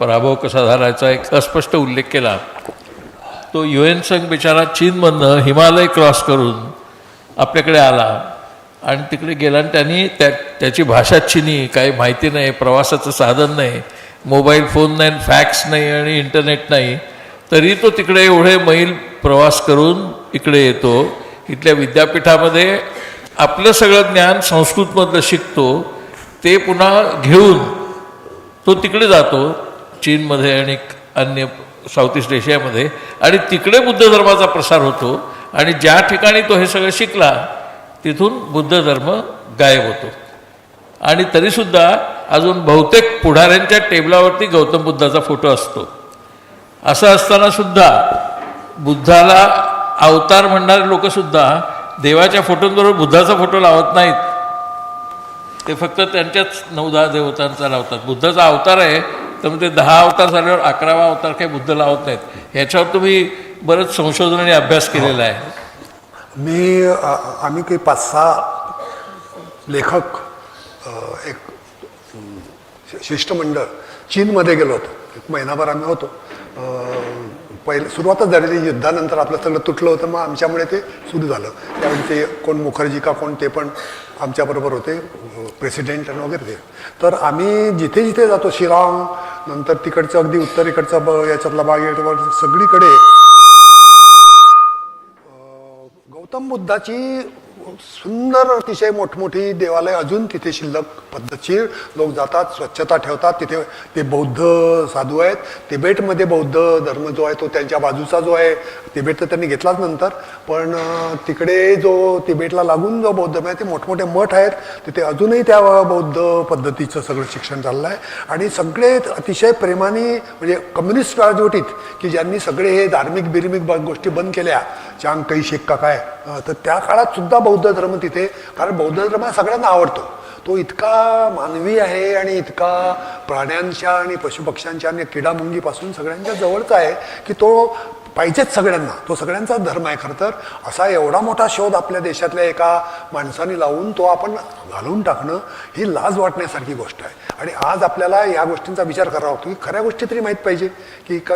पराभव कसा झाल्याचा एक अस्पष्ट उल्लेख केला. तो यू एन संघ बिचारा चीनमधनं हिमालय क्रॉस करून आपल्याकडे आला आणि तिकडे गेला आणि त्यांनी त्या त्याची भाषा चिनी काही माहिती नाही प्रवासाचं साधन नाही मोबाईल फोन नाही फॅक्स नाही आणि इंटरनेट नाही. तरी तो तिकडे एवढे मैल प्रवास करून इकडे येतो. इथल्या विद्यापीठामध्ये आपलं सगळं ज्ञान संस्कृतमधलं शिकतो. ते पुन्हा घेऊन तो तिकडे जातो. चीनमध्ये आणि अन्य साऊथ ईस्ट एशियामध्ये. आणि तिकडे बुद्ध धर्माचा प्रसार होतो आणि ज्या ठिकाणी तो हे सगळं शिकला तिथून बुद्ध धर्म गायब होतो. आणि तरीसुद्धा अजून बहुतेक पुढाऱ्यांच्या टेबलावरती गौतम बुद्धाचा फोटो असतो. असं असताना सुद्धा बुद्धाला अवतार म्हणणारे लोकसुद्धा देवाच्या फोटोंबरोबर बुद्धाचा फोटो लावत नाहीत. ते फक्त त्यांच्याच नऊ दहा देवतांचा लावतात. बुद्धाचा अवतार आहे तर मग ते दहा अवतार झाल्यावर अकरावा अवतार काही बुद्ध लावत नाहीत. ह्याच्यावर तुम्ही बरंच संशोधन आणि अभ्यास केलेला आहे. मी आम्ही काही पाच सहा लेखक एक शिष्टमंडळ चीनमध्ये गेलो होतो. एक महिनाभर आम्ही होतो. पहिले सुरुवातच झालेली युद्धानंतर आपलं सगळं तुटलं होतं मग आमच्यामुळे ते सुरू झालं. त्यावेळी ते कोण मुखर्जी का कोण ते पण आमच्याबरोबर होते प्रेसिडेंट आणि वगैरे ते. तर आम्ही जिथे जिथे जातो शिलाँग नंतर तिकडचं अगदी उत्तरेकडचा ब याच्यातला भाग आहे, सगळीकडे गौतम बुद्धाची सुंदर अतिशय मोठमोठी देवालय अजून तिथे शिल्लक पद्धतशीर. लोक जातात स्वच्छता ठेवतात. तिथे ते बौद्ध साधू आहेत. तिबेटमध्ये बौद्ध धर्म जो आहे तो त्यांच्या बाजूचा जो आहे तिबेट तर त्यांनी घेतलाच नंतर. पण तिकडे जो तिबेटला लागून जो बौद्ध आहे ते मोठमोठे मठ आहेत तिथे अजूनही त्या बौद्ध पद्धतीचं सगळं शिक्षण चाललं आहे आणि सगळे अतिशय प्रेमाने म्हणजे कम्युनिस्ट राजवटीत की ज्यांनी सगळे हे धार्मिक बिर्मिक गोष्टी बंद केल्या चांग काही शेख का काय तर त्या काळात सुद्धा बौद्ध धर्म तिथे कारण बौद्ध धर्म हा सगळ्यांना आवडतो. तो इतका मानवी आहे आणि इतका प्राण्यांच्या आणि पशुपक्ष्यांच्या आणि किडामुंगीपासून सगळ्यांच्या जवळचा आहे की तो पाहिजेच सगळ्यांना. तो सगळ्यांचा धर्म आहे खरं तर. असा एवढा मोठा शोध आपल्या देशातल्या एका माणसाने लावून तो आपण घालवून टाकणं ही लाज वाटण्यासारखी गोष्ट आहे. आणि आज आपल्याला या गोष्टींचा विचार करावा लागतो की खऱ्या गोष्टी तरी माहीत पाहिजे की क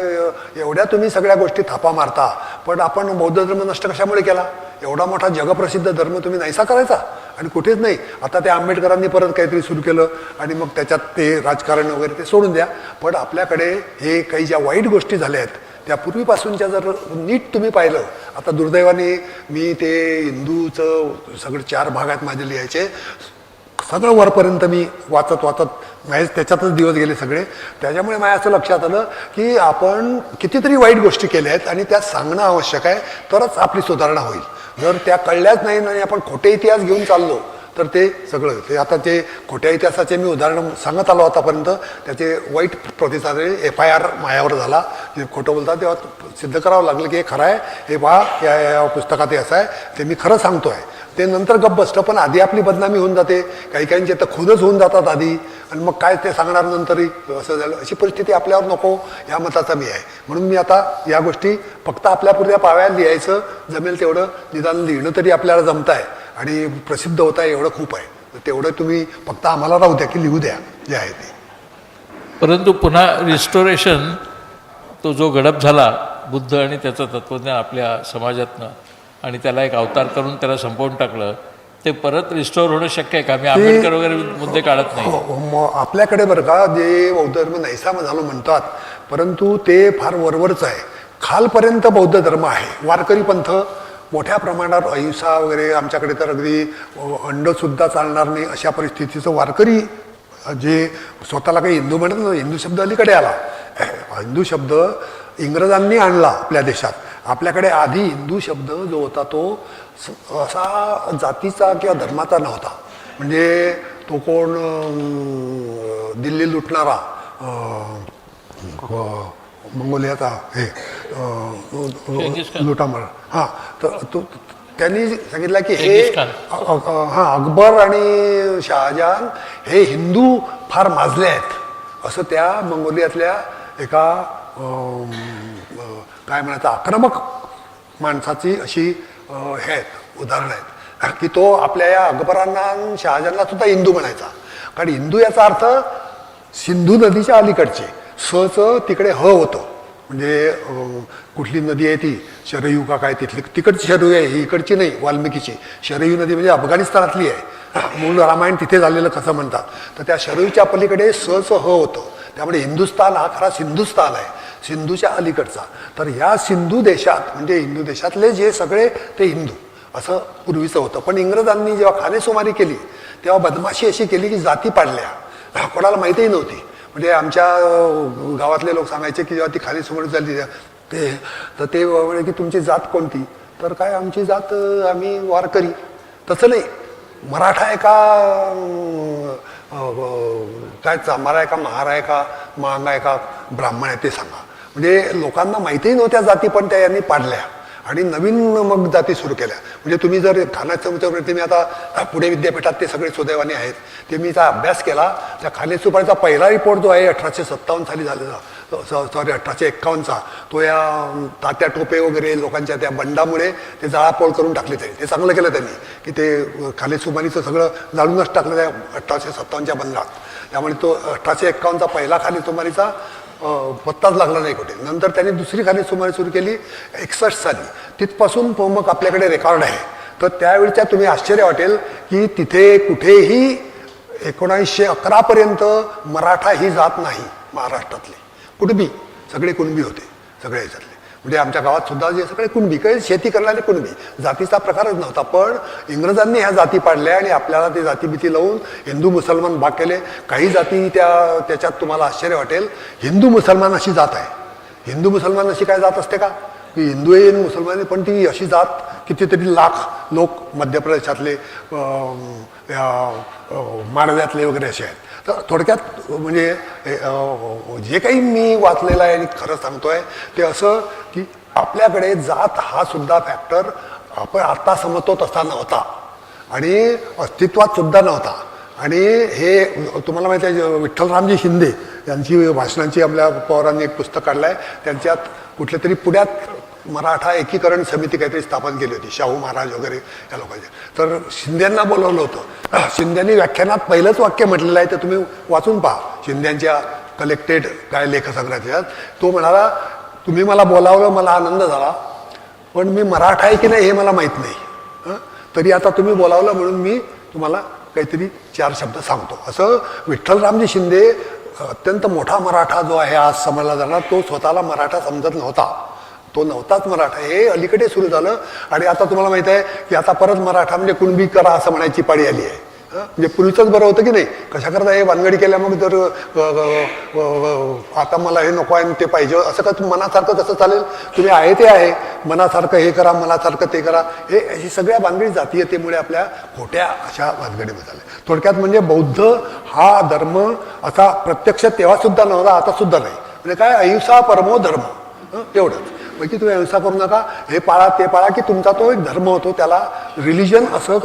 एवढ्या तुम्ही सगळ्या गोष्टी थापा मारता पण आपण बौद्ध धर्म नष्ट कशामुळे केला? एवढा मोठा जगप्रसिद्ध धर्म तुम्ही नाहीसा करायचा? आणि कुठेच नाही. आता ते आंबेडकरांनी परत काहीतरी सुरू केलं आणि मग त्याच्यात ते राजकारण वगैरे ते सोडून द्या. पण आपल्याकडे हे काही ज्या वाईट गोष्टी झाल्या आहेत त्या पूर्वीपासूनच्या जर नीट तुम्ही पाहिलं आता दुर्दैवाने मी ते हिंदूचं सगळं चार भागात माझे लिहायचे. सगळं वरपर्यंत मी वाचत वाचत माझे त्याच्यातच दिवस गेले सगळे. त्याच्यामुळे माझ्या असं लक्षात आलं की आपण कितीतरी वाईट गोष्टी केल्या आहेत आणि त्या सांगणं आवश्यक आहे तरच आपली सुधारणा होईल. जर त्या कळल्याच नाही आणि आपण खोटे इतिहास घेऊन चाललो तर ते सगळं ते आता ते खोट्या इतिहासाचे मी उदाहरण सांगत आलो आतापर्यंत. त्याचे वाईट प्रतिसाद एफ आय आर मायावर झाला. जे खोटं बोलतात तेव्हा सिद्ध करावं लागलं की हे खरं आहे. हे पहा या या पुस्तकात हे असं आहे. ते मी खरं सांगतो आहे ते नंतर गप्प बसतं पण आधी आपली बदनामी होऊन जाते. काही काहींचे तर खुदच होऊन जातात आधी. आणि मग काय ते सांगणार नंतरही? असं झालं. अशी परिस्थिती आपल्यावर नको. या मताचा मी आहे. म्हणून मी आता या गोष्टी फक्त आपल्यापुरत्या पाव्या लिहायचं. जमेल तेवढं निदान लिहिणं तरी आपल्याला जमत आहे आणि प्रसिद्ध होत आहे एवढं खूप आहे. तेवढं तुम्ही फक्त आम्हाला राहू द्या की लिहू द्या जे आहे ते. परंतु पुन्हा रिस्टोरेशन तो जो गडप झाला बुद्ध आणि त्याचं तत्त्वज्ञान आपल्या समाजातनं आणि त्याला एक अवतार करून त्याला संपवून टाकलं ते परत रिस्टोअर होणं शक्य आहे का? मी आंबेडकर वगैरे मुद्दे काढत नाही. हो, मग आपल्याकडे बरं का जे बौद्ध धर्म नैसा झालं म्हणतात परंतु ते फार वरवरच आहे. खालपर्यंत बौद्ध धर्म आहे. वारकरी पंथ मोठ्या प्रमाणात अहिंसा वगैरे आमच्याकडे तर अगदी अंडसुद्धा चालणार नाही अशा परिस्थितीचं वारकरी जे स्वतःला काही हिंदू म्हणत नाही हिंदू शब्द अलीकडे आला. हिंदू शब्द इंग्रजांनी आणला आपल्या देशात. आपल्याकडे आधी हिंदू शब्द जो होता तो स- असा जातीचा किंवा धर्माचा नव्हता. म्हणजे तो कोण दिल्ली लुटणारा मंगोलियाचा हे. लुटामर हां तर तो त्यांनी सांगितलं की हे हा अकबर आणि शहाजहान हे हिंदू फार माजले आहेत. असं त्या मंगोलियातल्या एका काय म्हणायचं आक्रमक माणसाची अशी हे उदाहरणं आहेत. की तो आपल्या या अकबरांना शहाजहानला सुद्धा हिंदू म्हणायचा. कारण हिंदू याचा अर्थ सिंधू नदीच्या अलीकडचे. सचं तिकडे ह होतं. म्हणजे कुठली नदी आहे ती शरयू का काय तिथली तिकडची शरयू आहे ही इकडची नाही वाल्मिकीची. शरयू नदी म्हणजे अफगाणिस्तानातली आहे. मूळ रामायण तिथे झालेलं कसं म्हणतात? तर त्या शरयूच्या पलीकडे सचं ह होतं. त्यामुळे हिंदुस्तान हा खरा सिंधुस्तान आहे सिंधूच्या अलीकडचा. तर ह्या सिंधू देशात म्हणजे हिंदू देशातले जे सगळे ते हिंदू. असं पूर्वीचं होतं. पण इंग्रजांनी जेव्हा खानेसुमारी केली तेव्हा बदमाशी अशी केली की जाती पाडल्या. कोणाला माहितीही नव्हती. म्हणजे आमच्या गावातले लोक सांगायचे की जेव्हा ती खानेसुमारी झाली. ते तर ते म्हणे की तुमची जात कोणती? तर काय आमची जात आम्ही वारकरी. तसं नाही. मराठा आहे का काय चांभार आहे का महार आहे का मांग आहे का ब्राह्मण आहे ते सांगा. म्हणजे लोकांना माहितीही नव्हत्या जाती पण त्या यांनी पाडल्या. आणि नवीन मग जाती सुरू केल्या. म्हणजे तुम्ही जर खाण्याचं मी आता पुणे विद्यापीठात ते सगळे सुदैवाने आहेत. ते मी त्याचा अभ्यास केला. त्या खानेसुपारीचा पहिला रिपोर्ट जो आहे अठराशे सत्तावन्न साली झालेला. सॉरी अठराशे एक्कावन्नचा. तो या तात्या टोपे वगैरे लोकांच्या त्या बंडामुळे ते जाळापोळ करून टाकले त्यांनी ते चांगलं केलं त्यांनी की ते खालेसुमारीचं सगळं जाळूनच टाकलं त्या अठराशे सत्तावन्नच्या बंडात त्यामुळे तो अठराशे एक्कावन्नचा पहिला खालेसुमारीचा अं, पत्ताच लागला नाही कुठे. नंतर त्यांनी दुसरी खानेसुमारी सुरू केली एकसष्ट साली. तिथपासून मग आपल्याकडे रेकॉर्ड आहे. तर त्यावेळच्या तुम्ही आश्चर्य वाटेल की तिथे कुठेही एकोणीसशे अकरापर्यंत मराठा ही जात नाही महाराष्ट्रातली. कुणबी सगळे कुणबी होते. सगळे ह्याच्यातले म्हणजे आमच्या गावात सुद्धा जे सगळे कुणबी काही शेती करणारे कुणबी जातीचा प्रकारच नव्हता. पण इंग्रजांनी ह्या जाती पाडल्या आणि आपल्याला ते जातीभीती लावून हिंदू मुसलमान भाग केले. काही जाती त्या त्याच्यात तुम्हाला आश्चर्य वाटेल. हिंदू मुसलमान अशी जात आहे. हिंदू मुसलमान अशी काय जात असते का? की हिंदू आहे मुसलमान आहे, पण ती अशी जात कितीतरी लाख लोक मध्य प्रदेशातले अं, वगैरे असे आहेत. तर थोडक्यात म्हणजे जे काही मी वाचलेलं आहे आणि खरं सांगतोय ते असं की आपल्याकडे जात हा सुद्धा फॅक्टर आपण आता समजतो तसा नव्हता. आणि अस्तित्वात सुद्धा नव्हता. आणि हे तुम्हाला माहिती आहे विठ्ठलरामजी शिंदे यांची भाषणांची आपल्या पवारांनी एक पुस्तक काढलं आहे त्यांच्यात कुठल्या तरी पुण्यात मराठा एकीकरण समिती काहीतरी स्थापन केली होती शाहू महाराज वगैरे या लोकांचे. तर शिंद्यांना बोलवलं होतं. शिंद्यांनी व्याख्यानात पहिलंच वाक्य म्हटलेलं आहे ते तुम्ही वाचून पहा. शिंद्यांच्या कलेक्टेड काय लेखसंग्रहात तो म्हणाला तुम्ही मला बोलावलं मला आनंद झाला पण मी मराठा आहे की नाही हे मला माहीत नाही. तरी आता तुम्ही बोलावलं म्हणून मी तुम्हाला काहीतरी चार शब्द सांगतो. असं विठ्ठलरामजी शिंदे अत्यंत मोठा मराठा जो आहे आज समजला जाणार तो स्वतःला मराठा समजत नव्हता. तो नव्हताच मराठा. हे अलीकडे सुरू झालं आणि आता तुम्हाला माहीत आहे की आता परत मराठा म्हणजे कुणबी करा असं म्हणायची पाळी आली आहे. म्हणजे पूर्वीचंच बरं होतं की नाही? कशा करता हे वानगडी केल्या मग जर आता मला हे नको आहे ते पाहिजे. असं का तुम्ही मनासारखं कसं चालेल? तुम्ही आहे ते आहे. मनासारखं हे करा मनासारखं ते करा. हे ही सगळ्या भानगडी जातीयतेमुळे आपल्या खोट्या अशा वानगडीमध्ये झाल्या. थोडक्यात म्हणजे बौद्ध हा धर्म असा प्रत्यक्ष तेव्हासुद्धा नव्हता आता सुद्धा नाही. म्हणजे काय? अहिंसा परमो धर्म. एवढंच. म्हणजे तुम्ही अहिंसा करू नका हे पाळा ते पाळा की तुमचा तो एक धर्म होतो त्याला रिलिजन असं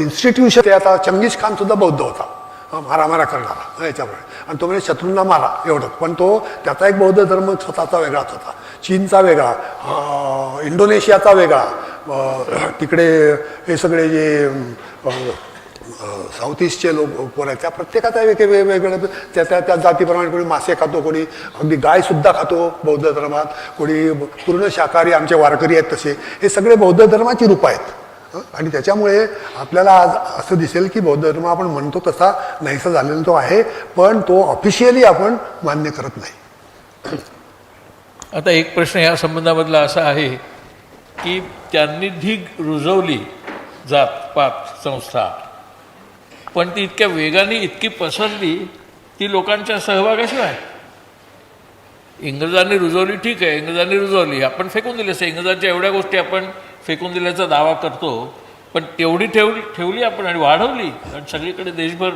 इन्स्टिट्यूशन ते आता चंगीज खान सुद्धा बौद्ध होता. मारा मारामारा करणारा याच्यामुळे. आणि तो म्हणजे शत्रूंना मारा एवढंच. पण तो त्याचा एक बौद्ध धर्म स्वतःचा वेगळाच होता. चीनचा वेगळा इंडोनेशियाचा वेगळा तिकडे हे सगळे जे साऊथ ईस्टचे लोक कोण आहेत? त्या प्रत्येकाचा वेगळे वेगवेगळ्या त्या त्या त्या जातीप्रमाणे कोणी मासे खातो कोणी अगदी गायसुद्धा खातो बौद्ध धर्मात कोणी पूर्ण शाकाहारी आमचे वारकरी आहेत तसे. हे सगळे बौद्ध धर्माची रूप आहेत. आणि त्याच्यामुळे आपल्याला आज असं दिसेल की बौद्ध धर्म आपण म्हणतो तसा नाहीसा झालेला तो आहे पण तो ऑफिशियली आपण मान्य करत नाही. आता एक प्रश्न या संबंधामधला असा आहे की त्यांनी ढीग रुजवली जात पात संस्था. पण ती इतक्या वेगाने इतकी पसरली ती लोकांच्या सहभागाशिवाय. इंग्रजांनी रुजवली ठीक आहे इंग्रजांनी रुजवली. आपण फेकून दिली असते. इंग्रजांच्या एवढ्या गोष्टी आपण फेकून दिल्याचा दावा करतो. पण तेवढी ठेवली ठेवली आपण आणि वाढवली. आणि सगळीकडे देशभर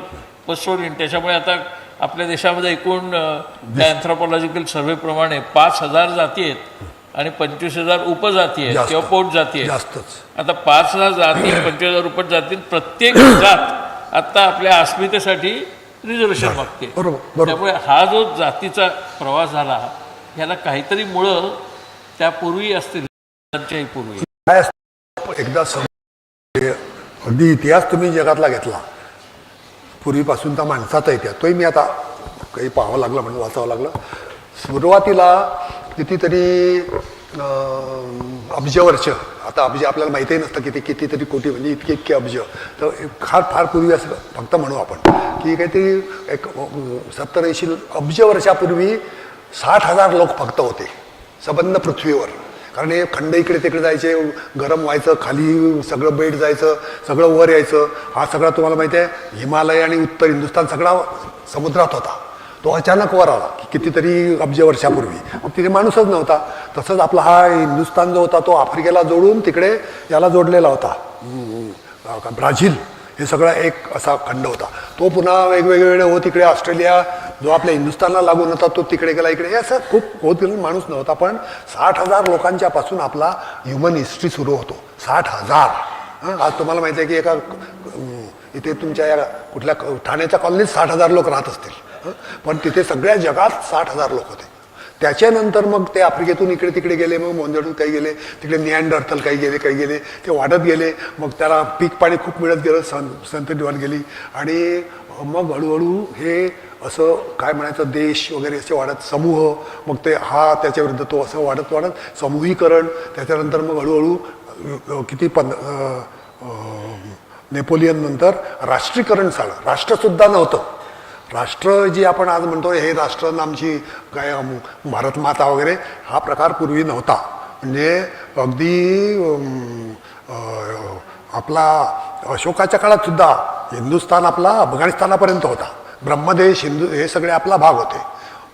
पसरवली त्याच्यामुळे आता आपल्या देशामध्ये एकूण त्या अँथ्रोपॉलॉजिकल सर्व्हेप्रमाणे पाच हजार जाती आहेत आणि पंचवीस हजार उपजाती आहेत. किंवा पोट जाती आहेत आता पाच हजार जाती पंचवीस हजार उपजाती प्रत्येक जात आता आपल्या अस्मितेसाठी रिझर्वेशन मागते. त्यामुळे हा जो जातीचा प्रवास झाला ह्याला काहीतरी मुळं त्यापूर्वी असतील त्यांच्याही पूर्वी. काय असतं, एकदा अगदी इतिहास तुम्ही जगातला घेतला. पूर्वीपासूनचा माणसाचा इतिहास. तोही मी आता काही पाहावं लागलं म्हणून वाचावं लागलं. सुरुवातीला कितीतरी अब्ज वर्ष आता अब्ज आपल्याला माहितीही नसतं किती कितीतरी कोटी म्हणजे इतके इतके अब्ज तर फार फार पूर्वी असं फक्त म्हणू आपण की काहीतरी एक सत्तर ऐंशी अब्ज वर्षापूर्वी साठ हजार लोक फक्त होते सबंध पृथ्वीवर. कारण हे खंड इकडे तिकडे जायचे गरम व्हायचं खाली सगळं बेट जायचं सगळं वर यायचं. हा सगळा तुम्हाला माहिती आहे हिमालय आणि उत्तर हिंदुस्थान सगळा समुद्रात होता. तो अचानक वर आला की कितीतरी अब्ज वर्षापूर्वी. मग तिथे माणूसच नव्हता. तसंच आपला हा हिंदुस्थान जो होता तो आफ्रिकेला जोडून तिकडे याला जोडलेला होता. का ब्राझील हे सगळा एक असा खंड होता. तो पुन्हा वेगवेगळे हो तिकडे ऑस्ट्रेलिया जो आपल्या हिंदुस्थानला लागून होता तो तिकडे गेला इकडे. हे असं खूप होत गेलं माणूस नव्हता. पण साठ हजार लोकांच्या पासून आपला ह्युमन हिस्ट्री सुरू होतो. साठ हजार. आज तुम्हाला माहिती आहे की एका इथे तुमच्या या कुठल्या ठाण्याच्या कॉलनीत साठ हजार लोक राहत असतील. पण तिथे सगळ्या जगात साठ हजार लोक होते. त्याच्यानंतर मग ते आफ्रिकेतून इकडे तिकडे गेले मग मोंजडून काही गेले तिकडे नियांडर्थल काही गेले काही गेले ते वाढत गेले. मग त्याला पीक पाणी खूप मिळत गेलं सं संत वाढत गेली. आणि मग हळूहळू हे असं काय म्हणायचं देश वगैरे असे वाढत समूह मग ते हा त्याच्याविरुद्ध तो असं वाढत वाढत समूहीकरण त्याच्यानंतर मग हळूहळू किती पन नेपोलियन नंतर राष्ट्रीकरण झालं. राष्ट्रसुद्धा नव्हतं. राष्ट्र जी आपण आज म्हणतो हे राष्ट्र नामची काय भारतमाता वगैरे हा प्रकार पूर्वी नव्हता. म्हणजे अगदी आपला अशोकाच्या काळात सुद्धा हिंदुस्थान आपला अफगाणिस्तानापर्यंत होता. ब्रह्मदेश हिंदू हे सगळे आपला भाग होते.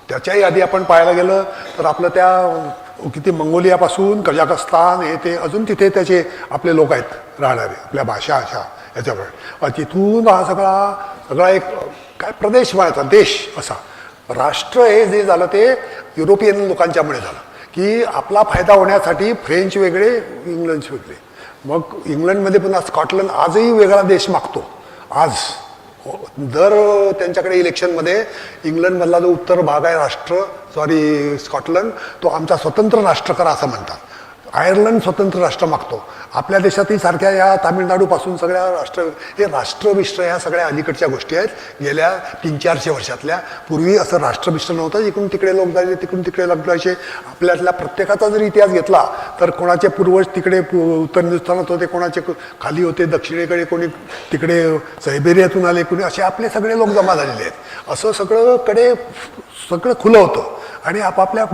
त्याच्याही आधी आपण पाहायला गेलं तर आपलं त्या किती मंगोलियापासून कझाकस्तान हे ते अजून तिथे त्याचे आपले लोक आहेत राहणारे आपल्या भाषा अशा याच्यावर तिथून हा सगळा सगळा एक काय प्रदेश म्हणायचा देश असा. राष्ट्र हे जे झालं ते युरोपियन लोकांच्यामुळे झालं. की आपला फायदा होण्यासाठी फ्रेंच वेगळे इंग्लंड वेगळे. मग इंग्लंडमध्ये पुन्हा स्कॉटलंड आजही वेगळा देश मागतो. आज. दर त्यांच्याकडे इलेक्शनमध्ये इंग्लंडमधला जो उत्तर भाग आहे राष्ट्र सॉरी स्कॉटलंड तो आमचा स्वतंत्र राष्ट्र करा असं म्हणतात. आयर्लंड स्वतंत्र राष्ट्र मागतो. आपल्या देशातही सारख्या या तामिळनाडूपासून सगळ्या राष्ट्र हे राष्ट्रमिश्र ह्या सगळ्या अलीकडच्या गोष्टी आहेत. गेल्या तीन चारशे वर्षातल्या. पूर्वी असं राष्ट्रमिश्र नव्हतं. इकडून तिकडे लोक जायचे तिकडून तिकडे लोक जायचे. आपल्यातल्या प्रत्येकाचा जर इतिहास घेतला तर कोणाचे पूर्वज तिकडे पु- उत्तर हिंदुस्थानात होते कोणाचे खाली होते दक्षिणेकडे कोणी तिकडे सायबेरियातून आले कोणी असे आपले सगळे लोक जमा झालेले आहेत. असं सगळं कडे सगळं खुलं होतं. आणि आपापल्या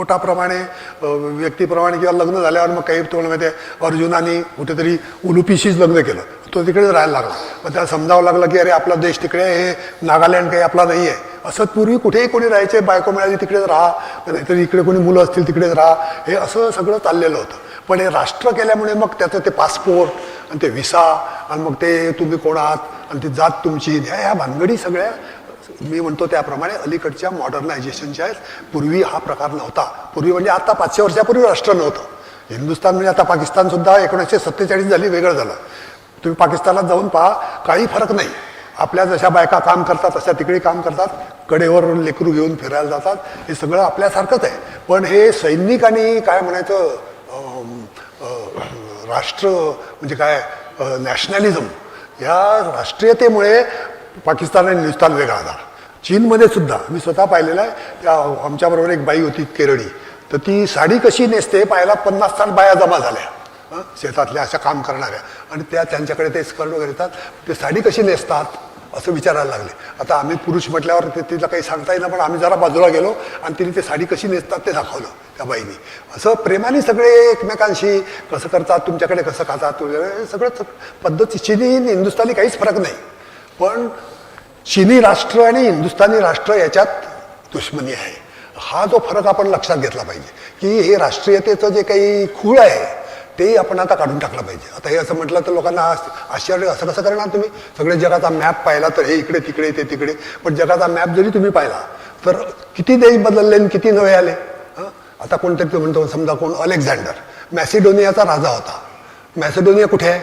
पोटाप्रमाणे व्यक्तीप्रमाणे किंवा लग्न झाल्यावर मग काही तुम्हाला माहिती आहे अर्जुनाने कुठेतरी उलुपीशीच लग्न केलं. तो तिकडेच राहायला लागला. मग त्याला समजावं लागलं की अरे आपला देश तिकडे हे नागालँड काही आपला नाही आहे. असं पूर्वी कुठेही कोणी राहायचे बायको मिळाली तिकडेच राहा नाहीतर इकडे कोणी मुलं असतील तिकडेच राहा हे असं सगळं चाललेलं होतं. पण हे राष्ट्र केल्यामुळे मग त्याचं ते पासपोर्ट आणि ते व्हिसा आणि मग ते तुम्ही कोण आहात आणि ती जात तुमची ह्या ह्या भानगडी सगळ्या मी म्हणतो त्याप्रमाणे अलीकडच्या मॉडर्नायझेशनच्या आहेत. पूर्वी हा प्रकार नव्हता. पूर्वी म्हणजे आता पाचशे वर्षापूर्वी राष्ट्र नव्हतं. हिंदुस्थान म्हणजे आता पाकिस्तान सुद्धा एकोणीसशे सत्तेचाळीस झाली वेगळं झालं. तुम्ही पाकिस्तानात जाऊन पहा काही फरक नाही. आपल्या जशा बायका काम करतात तशा तिकडे काम करतात. कडेवर लेकरू घेऊन फिरायला जातात. हे सगळं आपल्यासारखंच आहे. पण हे सैनिक आणि काय म्हणायचं राष्ट्र म्हणजे काय नॅशनॅलिझम या राष्ट्रीयतेमुळे पाकिस्तान आणि हिंदुस्थान वेगळा झाला चीनमध्ये सुद्धा मी स्वतः पाहिलेलं आहे त्या आमच्याबरोबर एक बाई होती केरळी. तर ती साडी कशी नेसते पाहायला पन्नास साठ बाया जमा झाल्या. शेतातल्या अशा काम करणाऱ्या. आणि त्या त्यांच्याकडे ते स्कर्ट वगैरे येतात. ते साडी कशी नेसतात असं विचारायला लागले. आता आम्ही पुरुष म्हटल्यावर ते तिला काही सांगता येईना पण आम्ही जरा बाजूला गेलो आणि तिने ते साडी कशी नेसतात ते दाखवलं त्या बाईनी. असं प्रेमाने सगळे एकमेकांशी कसं करतात तुमच्याकडे कसं खातात तुझ्याकडे सगळं पद्धत चिनी आणि हिंदुस्थानी काहीच फरक नाही. पण चिनी राष्ट्र आणि हिंदुस्थानी राष्ट्र याच्यात दुश्मनी आहे. हा जो फरक आपण लक्षात घेतला पाहिजे की हे राष्ट्रीयतेचं जे काही खूळ आहे ते आपण आता काढून टाकलं पाहिजे. आता हे असं म्हटलं तर लोकांना आश्चर्य असं कसं करणार तुम्ही? सगळे जगाचा मॅप पाहिला तर हे इकडे तिकडे ते तिकडे. पण जगाचा मॅप जरी तुम्ही पाहिला तर किती देश बदलले आणि किती नवे आले? हं? आता कोणतरी म्हणतो समजा कोण अलेक्झांडर. मॅसिडोनियाचा राजा होता. मॅसिडोनिया कुठे आहे?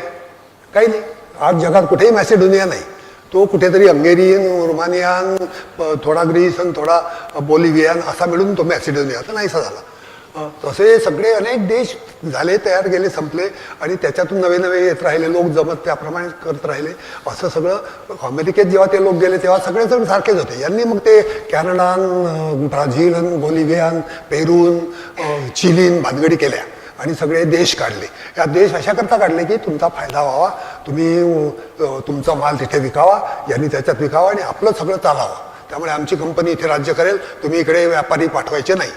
काही नाही. आज जगात कुठेही मॅसिडोनिया नाही. तो कुठेतरी हंगेरियन रोमानियन थोडा ग्रीस आणि थोडा बोलिव्हियन असा मिळून तो मॅसिडोनियाचा नाहीसा झाला. तसे सगळे अनेक देश झाले तयार गेले संपले आणि त्याच्यातून नवे नवे येत राहिले लोक जमत त्याप्रमाणे करत राहिले. असं सगळं अमेरिकेत जेव्हा ते लोक गेले तेव्हा सगळे जण सारखेच होते. यांनी मग ते कॅनडान अं, ब्राझील बोलिव्हियान पेरून चिलीन भानगडी केल्या. आणि सगळे देश काढले. या देश अशाकरता काढले की तुमचा फायदा व्हावा तुम्ही तुमचा माल तिथे विकावा यांनी त्याच्यात विकावा आणि आपलं सगळं चालावं. त्यामुळे आमची कंपनी इथे राज्य करेल तुम्ही इकडे व्यापारी पाठवायचे नाही.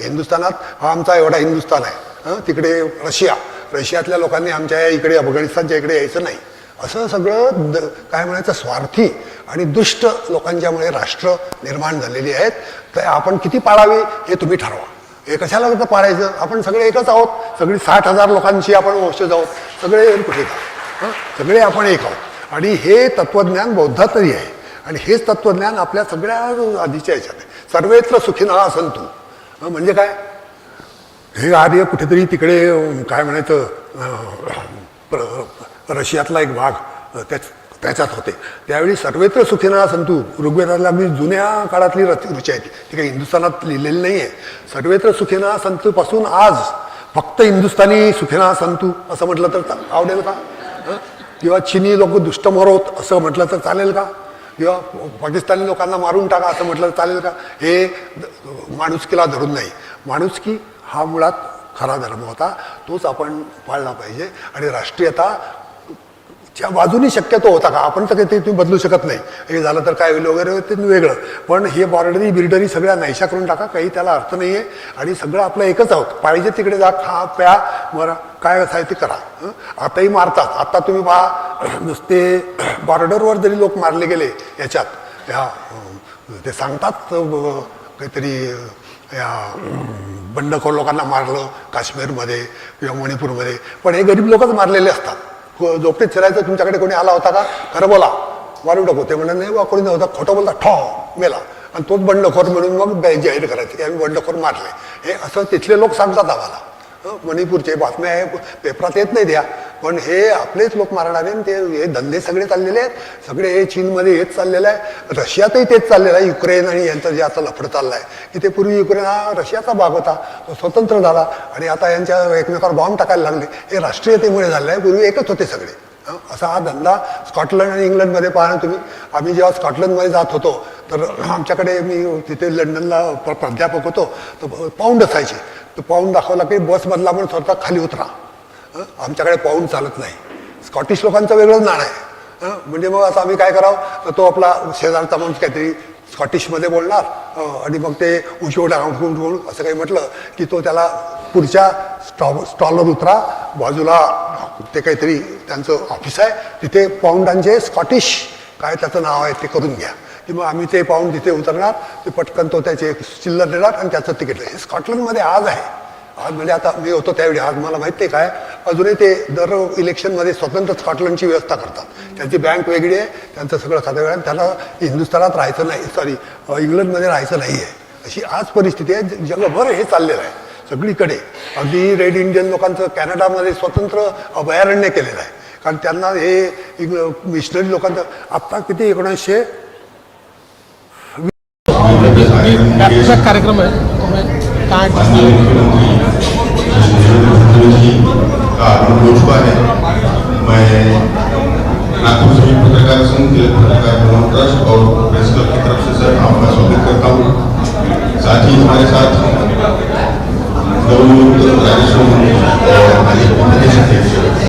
हिंदुस्थानात हा आमचा एवढा हिंदुस्थान आहे. तिकडे रशिया. रशियातल्या लोकांनी आमच्या इकडे अफगाणिस्तानच्या इकडे यायचं नाही. असं सगळं द काय म्हणायचं स्वार्थी आणि दुष्ट लोकांच्यामुळे राष्ट्र निर्माण झालेली आहेत. तर आपण किती पाळावी हे तुम्ही ठरवा. हे कशाला तर पाळायचं आपण सगळे एकच आहोत. सगळी साठ हजार लोकांशी आपण वंशज आहोत सगळे कुठे जाऊ? सगळे आपण एक आहोत. आणि हे तत्वज्ञान बौद्धातही आहे. आणि हेच तत्वज्ञान आपल्या सगळ्या आधीच्या याच्यात आहे. सर्वेत्र सुखीना संतू तू म्हणजे काय? हे आर्य कुठेतरी तिकडे काय म्हणायचं रशियातला एक भाग त्याच त्याच्यात होते. त्यावेळी सर्वत्र सुखीना संतू ऋग्वेदाला मी जुन्या काळातली रुची आहे ती काही हिंदुस्थानात लिहिलेली नाही आहे सर्वत्र सुखीना संतूपासून आज फक्त हिंदुस्थानी सुखीना संतू असं म्हटलं तर आवडेल का? किंवा चिनी लोक दुष्ट मरोत असं म्हटलं तर चालेल का? किंवा पाकिस्तानी लोकांना मारून टाका असं म्हटलं तर चालेल का? हे माणुसकीला धरून नाही. माणुसकी हा मुळात खरा धर्म होता. तोच आपण पाळला पाहिजे. आणि राष्ट्रीयता च्या बाजूनी शक्यतो होता का? आपण तर ते तुम्ही बदलू शकत नाही. हे झालं तर काय होईल वगैरे ते वेगळं. पण हे बॉर्डरी बिर्डरी सगळ्या नाहीशा करून टाका काही त्याला अर्थ नाही आहे आणि सगळं आपलं एकच आहोत. पाहिजे तिकडे जा खा प्या मरा काय असं आहे ते करा. आताही मारतात. आता तुम्ही पहा नुसते बॉर्डरवर जरी लोक मारले गेले याच्यात ह्या ते सांगतात काहीतरी या बंडखोर लोकांना मारलं काश्मीरमध्ये किंवा मणिपूरमध्ये. पण हे गरीब लोकच मारलेले असतात. झोपडीत फिरायचं तुमच्याकडे कोणी आला होता का? खरं बोला. मारून टाकू ते म्हणलं नाही बा कोणी नव्हता. खोटं बोलता ठॉ मेला. आणि तोच बंडखोर म्हणून मग बे- जाहीर करायचे. की आम्ही बंडखोर मारले. हे असं तिथले लोक सांगतात आम्हाला. मणिपूरचे बातम्या आहे पेपरात येत नाही द्या. पण हे आपलेच लोक मारणारे आणि ते हे धंदे सगळे चाललेले आहेत. सगळे हे चीनमध्ये हेच चाललेलं आहे. रशियातही तेच चाललेलं आहे. युक्रेन आणि यांचं जे आता लफड चाललं आहे की ते पूर्वी युक्रेन हा रशियाचा भाग होता. तो स्वतंत्र झाला. आणि आता यांच्या एकमेकावर बॉम्ब टाकायला लागले. हे राष्ट्रीयतेमुळे झालेलं आहे पूर्वी एकच होते सगळे. असा हा धंदा स्कॉटलंड आणि इंग्लंडमध्ये पाहणं तुम्ही. आम्ही जेव्हा स्कॉटलंडमध्ये जात होतो तर आमच्याकडे मी तिथे लंडनला प्र- प्राध्यापक होतो तर पाऊंड असायचे. तर पाऊंड दाखवला की बसमधला म्हणून स्वतः खाली उतरा. आमच्याकडे पाऊंड चालत नाही. स्कॉटिश लोकांचं वेगळंच नाणं आहे. म्हणजे मग असं आम्ही काय करावं? तर तो आपला शेजारचा माणूस काहीतरी स्कॉटिशमध्ये बोलणार. आणि मग ते उशिवटा म्हणून असं काही म्हटलं की तो त्याला पुढच्या स्टॉ स्टॉलवर उतरा. बाजूला ते काहीतरी त्यांचं ऑफिस आहे. तिथे पाऊंडांचे स्कॉटिश काय त्याचं नाव आहे ते करून घ्या. की मग आम्ही ते पाहून तिथे उतरणार. ते पटकन तो त्याचे चिल्लर देणार आणि त्याचं तिकीट. हे स्कॉटलंडमध्ये आज आहे. आज म्हणजे आता मी होतो त्यावेळी. आज मला माहिती आहे काय? अजूनही ते दर इलेक्शनमध्ये स्वतंत्र स्कॉटलंडची व्यवस्था करतात. त्यांची बँक वेगळी आहे त्यांचं सगळं खातं वेगळं त्यांना त्याला हिंदुस्थानात राहायचं नाही सॉरी इंग्लंडमध्ये राहायचं नाही आहे अशी आज परिस्थिती आहे. जगभर हे चाललेलं आहे. सगळीकडे. अगदी रेड इंडियन लोकांचं कॅनडामध्ये स्वतंत्र अभयारण्य केलेलं आहे. कारण त्यांना हे मिशनरी लोकांचं आत्ता किती? एकोणीसशे कार्यक्रम आहे. काय? मैं कहाँ माननीय मुख्यमंत्री नरेंद्र मोदी जी का? आगमन हो चुका मैं नागपुर सभी पत्रकार संघ के पत्रकार ट्रस्ट और प्रेस क्लब की तरफ से सर आपका स्वागत करता हूँ. साथ ही हमारे साथ गौरव राजेश्वर प्रदेश अध्यक्ष